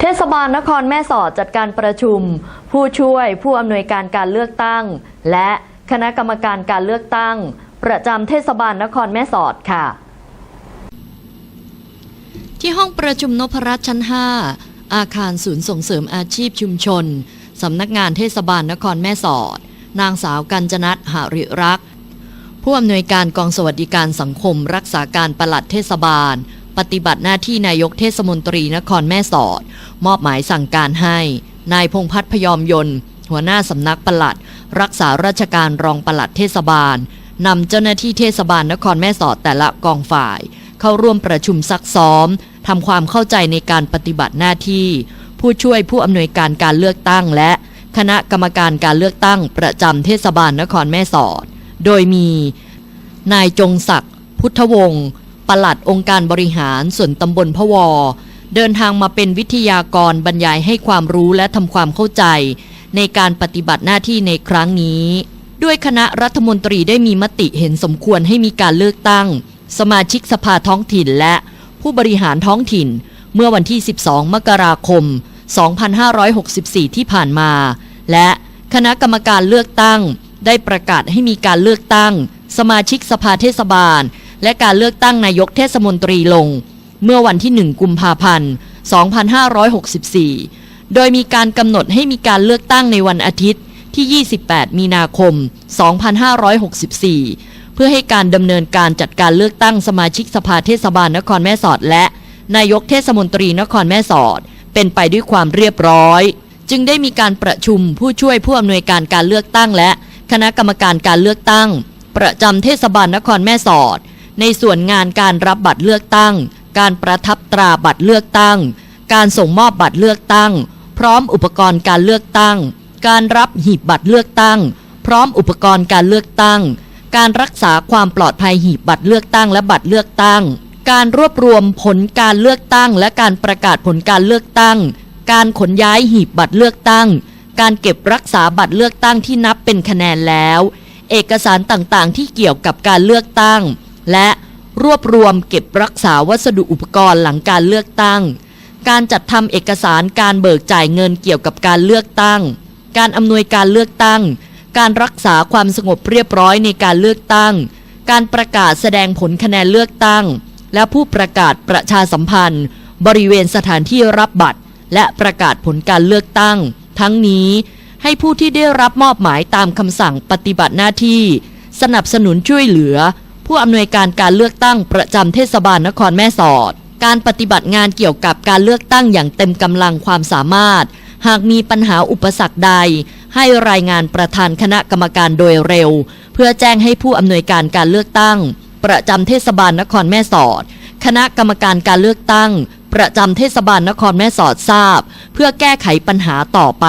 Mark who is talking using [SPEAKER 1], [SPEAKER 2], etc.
[SPEAKER 1] เทศบาลนครแม่สอดจัดการประชุม ผู้ช่วยผู้อำนวยการการเลือกตั้ง และคณะกรรมการการเลือกตั้ง ประจำเทศบาลนครแม่สอดค่ะ ที่ห้องประชุมนพรัตน์ชั้น 5 อาคารศูนย์ส่งเสริมอาชีพชุมชน สำนักงานเทศบาลนครแม่สอด นางสาวกัญจนัทหาริรักษ์ผู้อำนวยการกองสวัสดิการสังคม รักษาการปลัดเทศบาล ปฏิบัติหน้าที่นายกเทศมนตรีนครแม่สอด มอบหมายสั่งการให้ นายพงพัฒน์พยอมยนต์ หัวหน้าสำนักปลัด รักษาราชการรองปลัดเทศบาลนำเจ้าหน้าที่เทศบาลนครแม่สอดแต่ละกองฝ่าย เข้าร่วมประชุมซักซ้อมทำความเข้าใจในการปฏิบัติหน้าที่ ผู้ช่วยผู้อำนวยการการเลือกตั้ง และคณะกรรมการการเลือกตั้ง ประจำเทศบาลนครแม่สอด โดยมี นายจงศักดิ์พุทธวงศ์ ปลัดองค์การบริหารส่วนตำบลพะวอ เดินทางมาเป็นวิทยากรบรรยายให้ความรู้และทำความเข้าใจ ในการปฏิบัติหน้าที่ในครั้งนี้ ด้วยคณะรัฐมนตรีได้มีมติเห็นสมควรให้มีการเลือกตั้ง สมาชิกสภาท้องถิ่นและผู้บริหารท้องถิ่น เมื่อวันที่ 12 มกราคม 2564 ที่ผ่านมา และคณะกรรมการเลือกตั้ง ได้ประกาศให้มีการเลือกตั้ง สมาชิกสภาเทศบาล และการเลือกตั้งนายกเทศมนตรีลง เมื่อวันที่ 1 กุมภาพันธ์ 2564 โดยมีการกำหนดให้มีการเลือกตั้งในวันอาทิตย์ที่ 28 มีนาคม 2564 เพื่อให้การดำเนินการจัดการเลือกตั้งสมาชิกสภาเทศบาลนครแม่สอดและ นายกเทศมนตรีนครแม่สอด เป็นไปด้วยความเรียบร้อย จึงได้มีการประชุมผู้ช่วยผู้อำนวยการการเลือกตั้งและ คณะกรรมการการเลือกตั้ง ประจำเทศบาลนครแม่สอด ในส่วนงานการรับบัตรเลือกตั้ง การประทับตราบัตรเลือกตั้ง การส่งมอบบัตรเลือกตั้ง พร้อมอุปกรณ์การเลือกตั้ง การรับหีบบัตรเลือกตั้ง พร้อมอุปกรณ์การเลือกตั้ง การรักษาความปลอดภัยหีบบัตรเลือกตั้งและบัตรเลือกตั้ง การรวบรวมผลการเลือกตั้ง และการประกาศผลการเลือกตั้ง การขนย้ายหีบบัตรเลือกตั้ง การเก็บรักษาบัตรเลือกตั้งที่นับเป็นคะแนนแล้ว เอกสารต่างๆ ที่เกี่ยวกับการเลือกตั้ง และรวบรวมเก็บรักษาวัสดุอุปกรณ์หลังการเลือกตั้ง การจัดทำเอกสารการเบิกจ่ายเงินเกี่ยวกับการเลือกตั้ง การอำนวยการเลือกตั้ง การรักษาความสงบเรียบร้อยในการเลือกตั้ง การประกาศแสดงผลคะแนนเลือกตั้ง และผู้ประกาศประชาสัมพันธ์ บริเวณสถานที่รับบัตร และประกาศผลการเลือกตั้ง ทั้งนี้ให้ผู้ที่ได้รับมอบหมายตามคำสั่งปฏิบัติหน้าที่ สนับสนุนช่วยเหลือ ผู้อำนวยการการเลือกตั้งประจำเทศบาลนครแม่สอด การปฏิบัติงานเกี่ยวกับการเลือกตั้งอย่างเต็มกำลังความสามารถ หากมีปัญหาอุปสรรคใด ให้รายงานประธานคณะกรรมการโดยเร็ว เพื่อแจ้งให้ผู้อำนวยการการเลือกตั้ง ประจำเทศบาลนครแม่สอด คณะกรรมการการเลือกตั้ง ประจำเทศบาลนครแม่สอดทราบ เพื่อแก้ไขปัญหาต่อไป